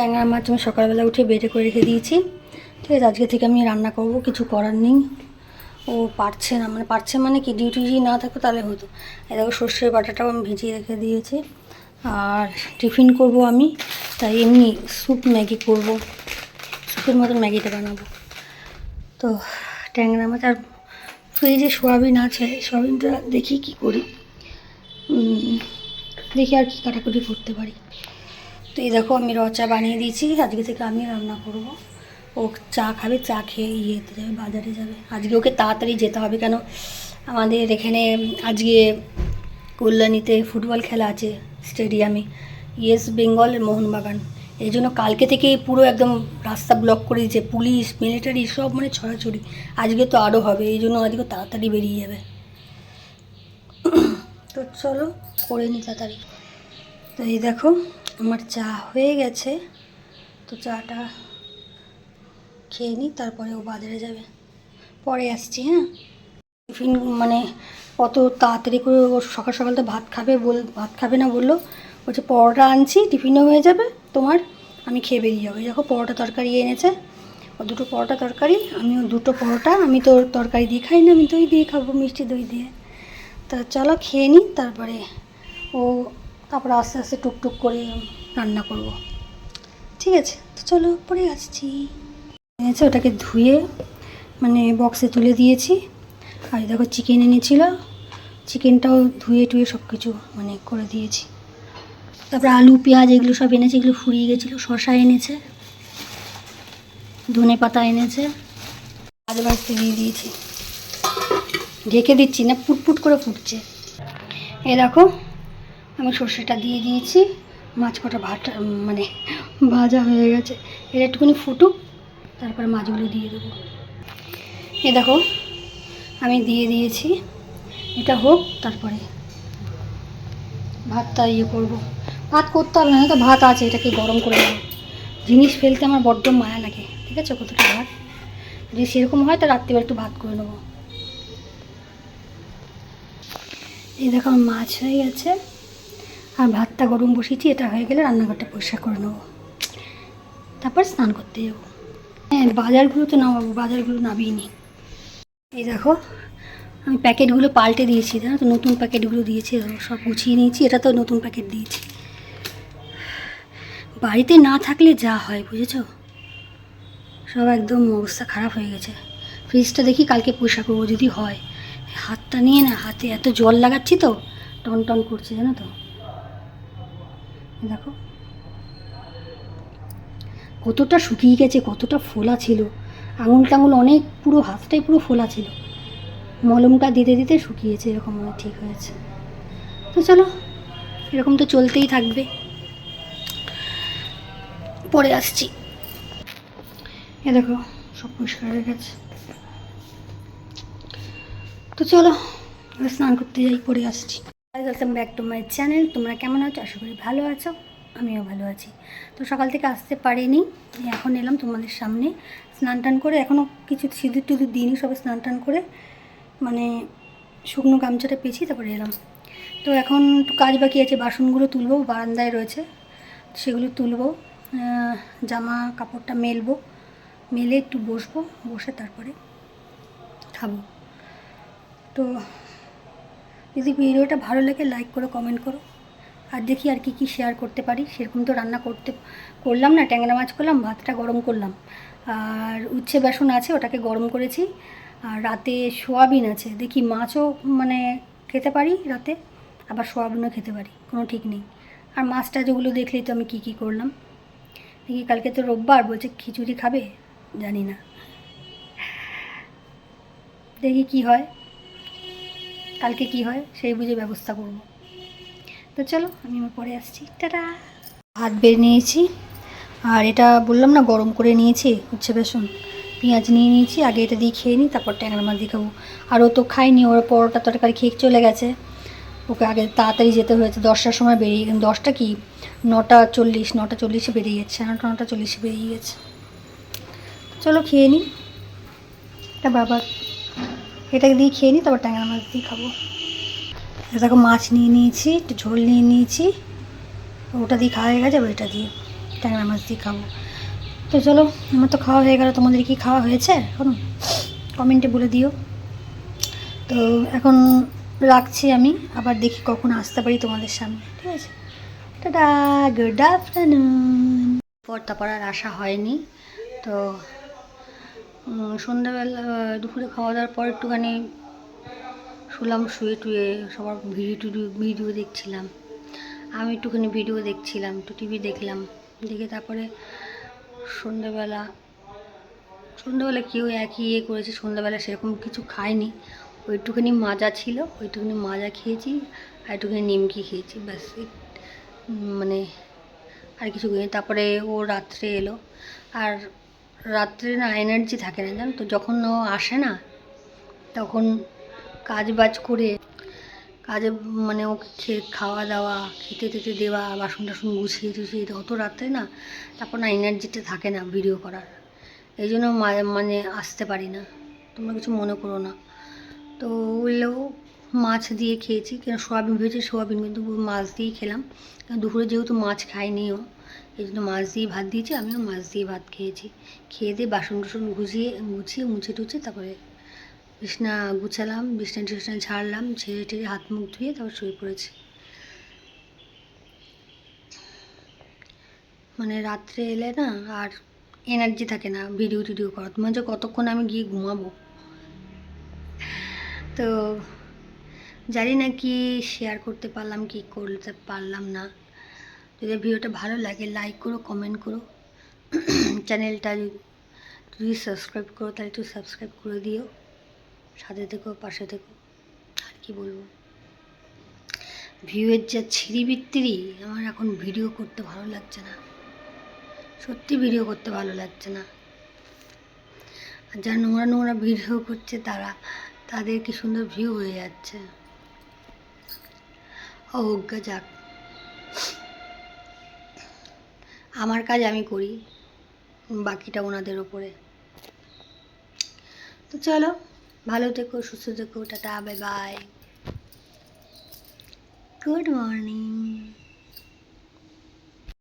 ট্যাংরা মাছ আমি সকালবেলা উঠে বেটে করে রেখে দিয়েছি। ঠিক আছে, আজকে থেকে আমি রান্না করব, কিছু করার নেই। ও পারছে না মানে পারছে মানে কি ডিউটি যদি না থাকতো তাহলে হতো। দেখো সর্ষের বাটাটাও আমি ভিজিয়ে রেখে দিয়েছি। আর টিফিন করব আমি, তাই এমনি স্যুপ ম্যাগি করব। স্যুপের মতন ম্যাগিটা বানাবো। তো ট্যাংরা মাছ, আর ফ্রিজে সোয়াবিন আছে, সোয়াবিনটা দেখি কি করি। দেখি আর কি কাটাকুটি করতে পারি। তো এই দেখো আমি র চা বানিয়ে দিয়েছি, আজকে থেকে আমি রান্না করব। ও চা খাবে, চা খেয়ে ইয়েতে যাবে, বাজারে যাবে। আজকে ওকে তাড়াতাড়ি যেতে হবে কেন? আমাদের এখানে আজকে কল্যাণীতে ফুটবল খেলা আছে স্টেডিয়ামে, ইয়েস বেঙ্গল মোহনবাগান। এই জন্য কালকে থেকে পুরো একদম রাস্তা ব্লক করে দিয়েছে, পুলিশ মিলিটারি সব মানে ছড়াছড়ি। আজকে তো আরও হবে, এই জন্য আজকে তাড়াতাড়ি বেরিয়ে যাবে। তো চলো, করে নি তাড়াতাড়ি। তো এই দেখো আমার চা হয়ে গেছে, তো চাটা খেয়ে নিই, তারপরে ও বাজারে যাবে। পরে আসছি হ্যাঁ? টিফিন মানে কত তাড়াতাড়ি করে ও সকাল সকাল তো ভাত খাবে বল, ভাত খাবে না বলল। বলছে, পরোটা আনছি, টিফিনও হয়ে যাবে, তোমার, আমি খেয়ে বেরিয়ে যাব। দেখো, পরোটা তরকারি এনেছে। ও দুটো পরোটা তরকারি, আমিও দুটো পরোটা, আমি তো তরকারি দিয়ে খাই না, আমি দই দিয়ে খাব, মিষ্টি দই দিয়ে। তা চলো, খেয়ে নিই, তারপরে ও তারপরে আস্তে আস্তে টুকটুক করে রান্না করব। ঠিক আছে, তো চলো পরে আসছি। এনেছে ওটাকে ধুয়ে মানে বক্সে তুলে দিয়েছি। আর দেখো চিকেন এনেছিল চিকেনটাও ধুয়ে টুয়ে সব কিছু মানে করে দিয়েছি। তারপরে আলু, পেঁয়াজ এগুলো সব এনেছে, এগুলো ফুরিয়ে গেছিল শশা এনেছে, ধনে পাতা এনেছে আজ বাড়িতে দিয়ে দিয়েছি। ঢেকে দিচ্ছি না, পুটপুট করে ফুটছে। এ দেখো আমি সর্ষেটা দিয়ে দিয়েছি। মাছ কটা ভাটা মানে ভাজা হয়ে গেছে। এর একটুখানি ফুটুক, তারপরে মাছগুলো দিয়ে দেবো। এ দেখো, আমি দিয়ে দিয়েছি। এটা হোক, তারপরে ভাতটা ইয়ে করব। ভাত করতে হবে না তো ভাত আছে, এটাকে গরম করে দেবো জিনিস ফেলতে আমার বড্ড মায়া লাগে, ঠিক আছে? কতটা ভাত? যদি সেরকম হয়, তো রাত্রিবেলা একটু ভাত করে নেব। এই দেখো মাছ হয়ে গেছে। আর ভাতটা গরম বসিয়েছি, এটা হয়ে গেলে রান্নাঘরটা পরিষ্কার করে নেব। তারপর স্নান করতে যাব। হ্যাঁ বাজারগুলো তো নামাবো, বাজারগুলো নামিয়ে নি এই দেখো, আমি প্যাকেটগুলো পাল্টে দিয়েছি, জানো তো? নতুন প্যাকেটগুলো দিয়েছি, সব গুছিয়ে নিয়েছি, এটা তো নতুন প্যাকেট দিয়েছি। বাড়িতে না থাকলে যা হয়, বুঝেছ? সব একদম অবস্থা খারাপ হয়ে গেছে। ফ্রিজটা দেখি কালকে পরিষ্কার করব, যদি হয়। হাতটা নিয়ে না, হাতে এত জল লাগাচ্ছি তো টন টন করছে, জানো তো? দেখো। কতটা শুকিয়ে গেছে, কতটা ফোলা ছিল। আঙুল টাঙুল অনেক পুরো, হাতটাই পুরো ফোলা ছিল। মলমটা দিতে দিতে শুকিয়েছে, এরকম অনেক ঠিক হয়েছে। তো চলো, এরকম তো চলতেই থাকবে। পরে আসছি। এ দেখো, সব পরিষ্কার হয়ে গেছে। তো চলো স্নান করতে যাই, পরে আসছি। Welcome back to my channel তোমরা কেমন আছো? আশা করি ভালো আছো। আমিও ভালো আছি। তো সকাল থেকে আসতে পারিনি। এখন এলাম তোমাদের সামনে স্নান টান করে। এখনও কিছু সিঁদুর টিঁদুর দিইনি সবাই স্নান টান করে। মানে শুকনো গামছাটা পেছি তারপরে এলাম। তো এখন একটু কাজ বাকি আছে, বাসনগুলো তুলবো, বারান্দায় রয়েছে। সেগুলো তুলবো জামা কাপড়টা মেলবো। মেলে একটু বসবো, বসে তারপরে খাব। তো যদি ভিডিওটা ভালো লাগে লাইক করো কমেন্ট করো। আর দেখি আর কি কি শেয়ার করতে পারি। সেরকম তো রান্না করতে, করলাম না, ট্যাংরা মাছ করলাম, ভাতটা গরম করলাম। আর উচ্ছে বেসন আছে, ওটাকে গরম করেছি। আর রাতে সোয়াবিন আছে। দেখি মাছও মানে খেতে পারি রাতে, আবার সোয়াবিনও খেতে পারি, কোনো ঠিক নেই। আর মাছটা যেগুলো দেখলেই তো আমি কি কি করলাম। দেখি কালকে তো রোববার, বলছে খিচুড়ি খাবে? জানি না। দেখি কি হয়। কালকে কি হয় সেই বুঝে ব্যবস্থা করব। তো চলো, আমি আমার পরে আসছি। টাটা! ভাত বের নিয়েছি, আর এটা বললাম না গরম করে নিয়েছি হচ্ছে বেসন। পেঁয়াজ নিয়ে নিয়েছি, আগে এটা দিয়ে খেয়ে নিই তারপর ট্যাংরা মাছ দিয়ে খাব। আর ও তো খায়নি, ওর পরোটা তরকারি খেয়ে চলে গেছে। ওকে আগে তাড়াতাড়ি যেতে হয়েছে, দশটার সময় বেরিয়ে গেছে। দশটা কি? নটা চল্লিশ, নটা চল্লিশে বেরিয়ে যাচ্ছে নটা নটা চল্লিশে বেরিয়ে গেছে। চলো খেয়ে নিই এটা বাবার এটাকে দিয়ে খেয়ে নিই, তারপর ট্যাংরা মাছ দিয়ে খাব। দেখো মাছ নিয়ে নিয়েছি, একটু ঝোল নিয়ে নিয়েছি, ওটা দিয়ে খাওয়া হয়ে গেছে, এবার এটা দিয়ে ট্যাংরা মাছ দিয়ে খাব। তো চলো, আমার তো খাওয়া হয়ে গেল, তোমাদের কি খাওয়া হয়েছে? এখন কমেন্টে বলে দিও। তো এখন রাখছি আমি, আবার দেখি কখন আসতে পারি তোমাদের সামনে, ঠিক আছে? টাটা গুড আফটারনুন আর আসা হয়নি, তো সন্ধ্যাবেলা, দুপুরে খাওয়া দাওয়ার পর একটুখানি শুলাম শুয়ে টুয়ে সবার ভিডিও ভিডিও দেখছিলাম। আমি একটুখানি ভিডিও দেখছিলাম, একটু টিভি দেখলাম। দেখে তারপরে সন্ধ্যাবেলা সন্ধ্যাবেলা কেউ একই ইয়ে করেছে, সন্ধ্যাবেলা সেরকম কিছু খায়নি। ওইটুখানি মাজা ছিল ওইটুখানি মাজা খেয়েছি আর একটুখানি নিমকি খেয়েছি, ব্যাস। মানে আর কিছু তারপরে ও রাত্রে এলো। আর রাত্রে না এনার্জি থাকে না, জানো তো? যখন ও আসে না, তখন কাজ বাজ করে কাজে মানে ওকে খেয়ে, খাওয়া দাওয়া, খেতে টেতে দেওয়া, বাসন টাসন গুছিয়ে টুছিয়ে অত রাত্রে না, তারপর না এনার্জিটা থাকে না ভিডিও করার। এই জন্য মানে আসতে পারি না। তোমরা কিছু মনে করো না। তো ওইলেও মাছ দিয়ে খেয়েছি। কেন, সোয়াবিন ভেজে সোয়াবিন কিন্তু মাছ দিয়েই খেলাম। দুপুরে যেহেতু মাছ খাইনিও এই জন্য মাছ দিয়ে ভাত দিয়েছি, আমিও মাছ দিয়ে ভাত খেয়েছি। খেয়ে দিয়ে বাসন টাসন গুছিয়ে গুছিয়ে মুছে টুছে তারপরে বিছনা গুছালাম, বিছনা টিছনা ঝাড়লাম, ঝেড়ে টেড়ে হাত মুখ ধুয়ে তারপর শুয়ে পড়েছি। মানে রাত্রে এলে না আর এনার্জি থাকে না ভিডিও টিডিও করা। তোমার যে কতক্ষণ আমি গিয়ে ঘুমাবো? তো জানি না কি শেয়ার করতে পারলাম, কি করতে পারলাম না। যদি ভিডিওটা ভালো লাগে লাইক করো কমেন্ট করো। চ্যানেলটা যদি সাবস্ক্রাইব করো, তাহলে একটু সাবস্ক্রাইব করে দিও। সাথে থেকো, পাশে থেকো। আর কি বলব? ভিউয়ের যা ছিরিবিত্তিরি আমার এখন ভিডিও করতে ভালো লাগছে না। সত্যি ভিডিও করতে ভালো লাগছে না। আর যারা নোংরা নোংরা ভিডিও করছে, তারা, তাদের কি সুন্দর ভিউ হয়ে যাচ্ছে। অজ্ঞা যাক। আমার কাজ আমি করি, বাকিটা ওনাদের ওপরে। তো চলো, ভালো থেকো, সুস্থ থেকো, tata bye bye good morning